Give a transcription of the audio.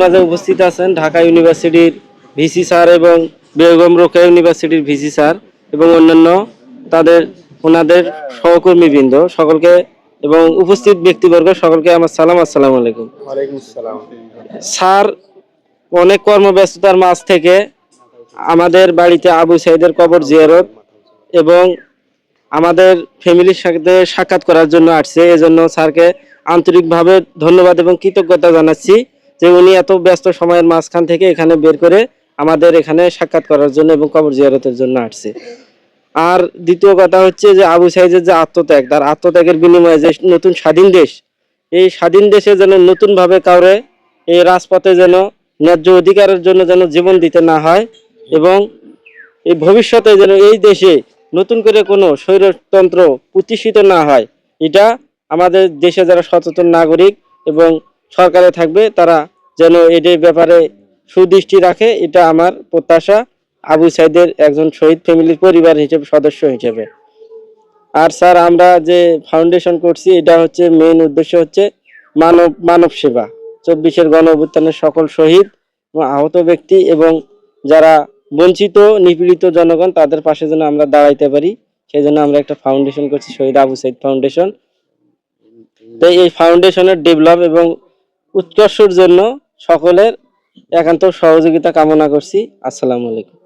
মাঝে উপস্থিত আছেন ঢাকা ইউনিভার্সিটির ভিসি স্যার এবং বেগম রোকেয়া ইউনিভার্সিটির ভিসি স্যার এবং অন্যান্য তাদের ওনাদের সহকর্মীবৃন্দ সকলকে এবং উপস্থিত ব্যক্তিবর্গ সকলকে আমার সালাম আসসালামু আলাইকুম। স্যার অনেক কর্মব্যস্ততার মাঝ থেকে আমাদের বাড়িতে আবু সাইদের কবর জিয়ারত এবং আমাদের ফ্যামিলির সাথে সাক্ষাৎ করার জন্য আসছে। এজন্য স্যারকে আন্তরিকভাবে ধন্যবাদ এবং কৃতজ্ঞতা জানাচ্ছি। যে উনি এত ব্যস্ত সময়ের মাঝখান থেকে এখানে বের করে আমাদের এখানে সাক্ষাৎ করার জন্য এবং কবর জিয়ারতের জন্য আসছে। আর দ্বিতীয় কথা হচ্ছে যে আবু সাইদের যে আত্মত্যাগ, তার আত্মত্যাগের বিনিময়ে যে নতুন স্বাধীন দেশ, এই স্বাধীন দেশে যেন নতুনভাবে কাউরে এই রাজপথে যেন ন্যায্য অধিকারের জন্য যেন জীবন দিতে না হয় এবং এই ভবিষ্যতে যেন এই দেশে নতুন করে কোনো স্বৈরতন্ত্র প্রতিষ্ঠিত না হয়, এটা আমাদের দেশে যারা সচেতন নাগরিক এবং সরকারে থাকবে, তারা যেন এদের ব্যাপারে সুদৃষ্টি রাখে, এটা আমার প্রত্যাশা। আবু সাইদের একজন শহীদ ফ্যামিলির পরিবার হিসেবে, সদস্য হিসেবে। আর স্যার, আমরা যে ফাউন্ডেশন করছি, এটা হচ্ছে মেন উদ্দেশ্য হচ্ছে মানব মানব সেবা। চব্বিশের গণ অভ্যুত্থানের সকল শহীদ আহত ব্যক্তি এবং যারা বঞ্চিত, নিপীড়িত জনগণ, তাদের পাশে যেন আমরা দাঁড়াইতে পারি। সেই জন্য আমরা একটা ফাউন্ডেশন করছি, শহীদ আবু সাইদ ফাউন্ডেশন তো এই ফাউন্ডেশনের ডেভেলপ এবং উৎকর্ষর জন্য সকলের একান্ত সহযোগিতা কামনা করছি। আসসালামু আলাইকুম।